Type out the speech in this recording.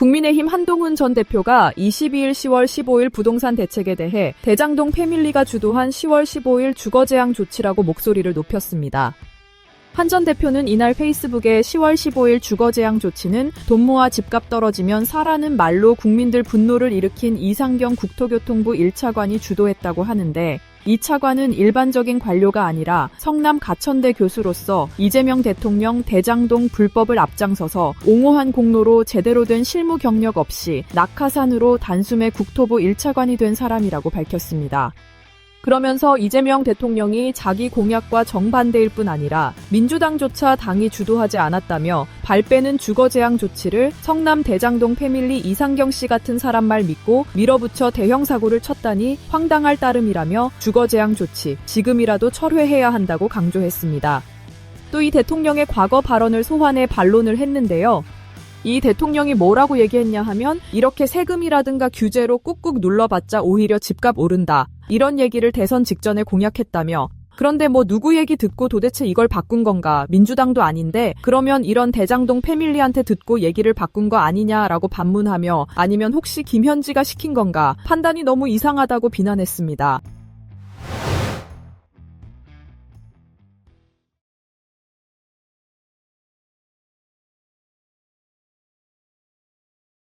국민의힘 한동훈 전 대표가 22일 10월 15일 부동산 대책에 대해 대장동 패밀리가 주도한 10월 15일 주거 제한 조치라고 목소리를 높였습니다. 한 전 대표는 이날 페이스북에 10월 15일 주거 제한 조치는 돈 모아 집값 떨어지면 사라는 말로 국민들 분노를 일으킨 이상경 국토교통부 1차관이 주도했다고 하는데 이 차관은 일반적인 관료가 아니라 성남 가천대 교수로서 이재명 대통령 대장동 불법을 앞장서서 옹호한 공로로 제대로 된 실무 경력 없이 낙하산으로 단숨에 국토부 1차관이 된 사람이라고 밝혔습니다. 그러면서 이재명 대통령이 자기 공약과 정반대일 뿐 아니라 민주당조차 당이 주도하지 않았다며 발빼는 주거 제한 조치를 성남 대장동 패밀리 이상경 씨 같은 사람 말 믿고 밀어붙여 대형 사고를 쳤다니 황당할 따름이라며 주거 제한 조치 지금이라도 철회해야 한다고 강조했습니다. 또 이 대통령의 과거 발언을 소환해 반론을 했는데요. 이 대통령이 뭐라고 얘기했냐 하면 이렇게 세금이라든가 규제로 꾹꾹 눌러봤자 오히려 집값 오른다. 이런 얘기를 대선 직전에 공약했다며 그런데 뭐 누구 얘기 듣고 도대체 이걸 바꾼 건가? 민주당도 아닌데 그러면 이런 대장동 패밀리한테 듣고 얘기를 바꾼 거 아니냐라고 반문하며 아니면 혹시 김현지가 시킨 건가? 판단이 너무 이상하다고 비난했습니다.